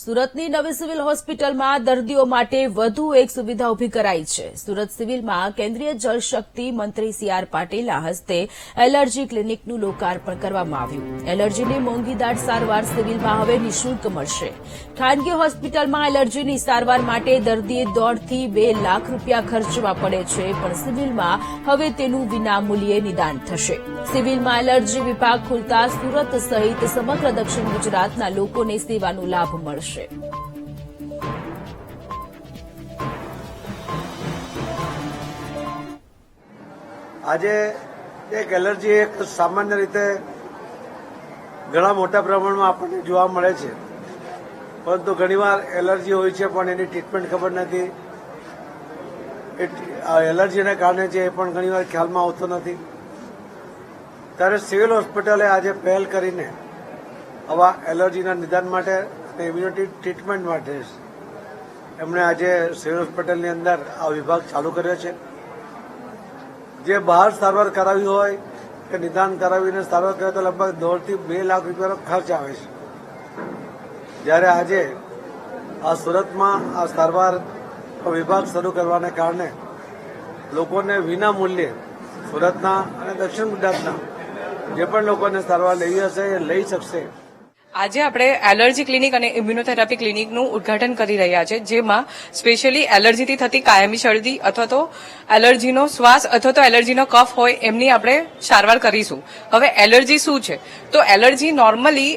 સુરતની નવી સિવિલ હોસ્પિટલમાં દર્દીઓ માટે વધુ એક સુવિધા ઊભી કરાઈ છે. સુરત સિવિલમાં કેન્દ્રીય જળશક્તિ મંત્રી સી આર પાટીલના હસ્તે એલર્જી ક્લિનિકનું લોકાર્પણ કરવામાં આવ્યું. એલર્જીની મોંઘીદાટ સારવાર સિવિલમાં હવે નિઃશુલ્ક મળશે. ખાનગી હોસ્પિટલમાં એલર્જીની સારવાર માટે દર્દીએ દોઢથી બે લાખ રૂપિયા ખર્ચવા પડે છે, પણ સિવિલમાં હવે તેનું વિનામૂલ્યે નિદાન થશે. સિવિલમાં એલર્જી વિભાગ ખુલતા સુરત સહિત સમગ્ર દક્ષિણ ગુજરાતના લોકોને સેવાનો લાભ મળશે. આજે એક એલર્જી એક સામાન્ય રીતે ઘણા મોટા પ્રમાણમાં આપણને જોવા મળે છે. પરંતુ ઘણીવાર એલર્જી હોય છે પણ એની ટ્રીટમેન્ટ ખબર નથી. એલર્જીને કારણે છે એ પણ ઘણીવાર ખ્યાલમાં આવતો નથી. ત્યારે સિવિલ હોસ્પિટલે આજે પહેલ કરીને આવા એલર્જીના નિદાન માટે અને ઇમ્યુનિટી ટ્રીટમેન્ટ માટે એમણે આજે સિવિલ હોસ્પિટલની અંદર આ વિભાગ ચાલુ કર્યો છે. જે બહાર સારવાર કરાવી હોય કે નિદાન કરાવીને સારવાર કરે તો લગભગ દોઢથી બે લાખ રૂપિયાનો ખર્ચ આવે છે. જ્યારે આજે આ સુરતમાં આ સારવાર વિભાગ શરૂ કરવાને કારણે લોકોને વિના મૂલ્યે સુરતના અને દક્ષિણ ગુજરાતના જે પણ લોકોને સારવાર લેવી હશે એ લઈ શકશે આજે આપણે એલર્જી ક્લિનિક અને ઇમ્યુનોથેરાપી ક્લિનિકનું ઉદઘાટન કરી રહ્યા છે, જેમાં સ્પેશિયલી એલર્જીથી થતી કાયમી શરદી અથવા તો એલર્જીનો શ્વાસ અથવા તો એલર્જીનો કફ હોય એમની આપણે સારવાર કરીશું. હવે એલર્જી શું છે? તો એલર્જી નોર્મલી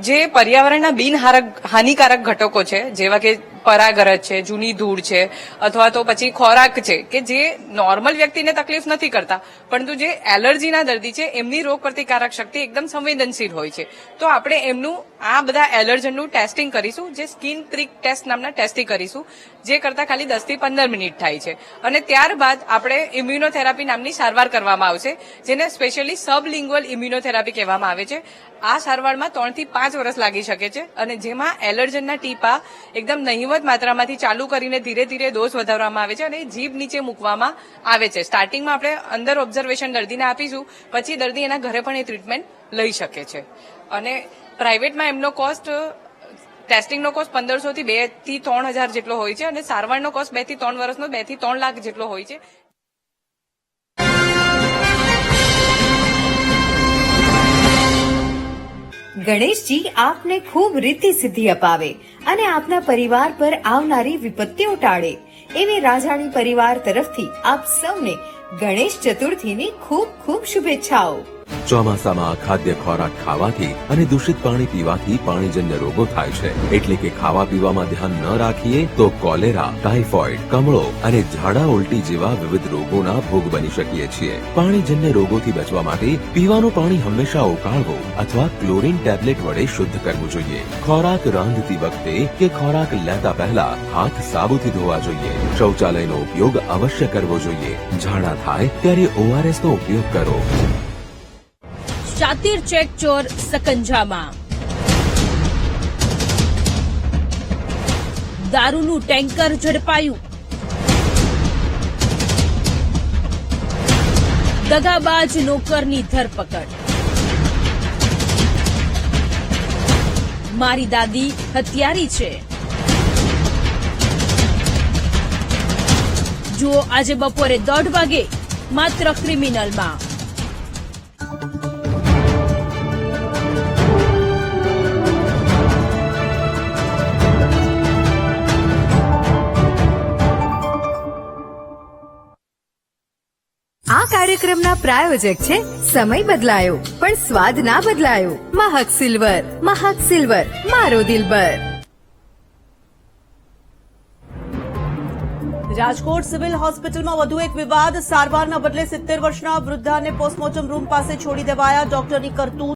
જે પર્યાવરણના બિનહારક હાનિકારક ઘટકો છે, જેવા કે પરાગરજ છે, જૂની ધૂળ છે, અથવા તો પછી ખોરાક છે, કે જે નોર્મલ વ્યક્તિને તકલીફ નથી કરતા, પરંતુ જે એલર્જીના દર્દી છે, એમની રોગ પ્રતિકારક શક્તિ એકદમ સંવેદનશીલ હોય છે. તો આપણે એમનું આ બધા એલર્જનનું ટેસ્ટિંગ કરીશું, જે સ્કિન પ્રિક ટેસ્ટ નામના ટેસ્ટિંગ કરીશું, જે કરતા ખાલી દસથી પંદર મિનિટ થાય છે. અને ત્યારબાદ આપણે ઇમ્યુનોથેરાપી નામની સારવાર કરવામાં આવશે, જેને સ્પેશિયલી સબલિંગ્વલ ઇમ્યુનોથેરાપી કહેવામાં આવે છે. આ સારવારમાં ત્રણથી પાંચ વર્ષ લાગી શકે છે, અને જેમાં એલર્જનના ટીપા એકદમ નહિવત માત્રામાંથી ચાલુ કરીને ધીરે ધીરે ડોઝ વધારવામાં આવે છે અને જીભ નીચે મૂકવામાં આવે છે. સ્ટાર્ટિંગમાં આપણે અંદર ઓબ્ઝર્વેશન દર્દીને આપીશું, પછી દર્દી એના ઘરે પણ એ ટ્રીટમેન્ટ લઈ શકે છે. અને પ્રાઇવેટમાં એમનો કોસ્ટ ટેસ્ટિંગનો કોસ્ટ પંદરસો થી બેથી ત્રણ હજાર જેટલો હોય છે અને સારવારનો કોસ્ટ બેથી ત્રણ વર્ષનો, બેથી ત્રણ લાખ જેટલો હોય છે. ગણેશજી આપને ખૂબ રીતિ સિદ્ધિ અપાવે અને આપના પરિવાર પર આવનારી વિપત્તિઓ ટાળે. એવી રાજાણી પરિવાર તરફથી આપ સૌને ગણેશ ચતુર્થીની ખૂબ ખૂબ શુભેચ્છાઓ. ચોમાસામાં ખાદ્ય ખોરાક ખાવાથી અને દૂષિત પાણી પીવાથી પાણીજન્ય રોગો થાય છે. એટલે કે ખાવા પીવામાં ધ્યાન ન રાખીએ તો કોલેરા, ટાઇફોઇડ, કમળો અને ઝાડા ઉલટી જેવા વિવિધ રોગોના ભોગ બની શકીએ છીએ. પાણીજન્ય રોગોથી બચવા માટે પીવાનું પાણી હંમેશા ઉકાળવું અથવા ક્લોરીન ટેબ્લેટ વડે શુદ્ધ કરવું જોઈએ. ખોરાક રાંધતી વખતે કે ખોરાક લેતા પહેલા હાથ સાબુથી ધોવા જોઈએ. શૌચાલયનો ઉપયોગ અવશ્ય કરવો જોઈએ. ઝાડા થાય ત્યારે ઓઆરએસ નો ઉપયોગ કરો. શાતીર ચેક ચોર સકંજામાં. દારૂનું ટેન્કર ઝડપાયું. દગાબાજ નોકરની ધરપકડ. મારી દાદી હત્યારી છે. જુઓ, આજે બપોરે દોઢ વાગે માત્ર ક્રિમિનલમાં. કાર્યક્રમના પ્રાયોજક છે. સમય બદલાયો, પણ સ્વાદ ના બદલાયો. મહક સિલ્વર મહક સિલ્વર, મારો દિલબર રાજકોટ સિવિલ હોસ્પિટલમાં વધુ એક વિવાદ સારવારના બદલે સિત્તેર વર્ષના વૃદ્ધાને પોસ્ટમોર્ટમ રૂમ પાસે છોડી દેવાયા ડોક્ટરની કરતૂત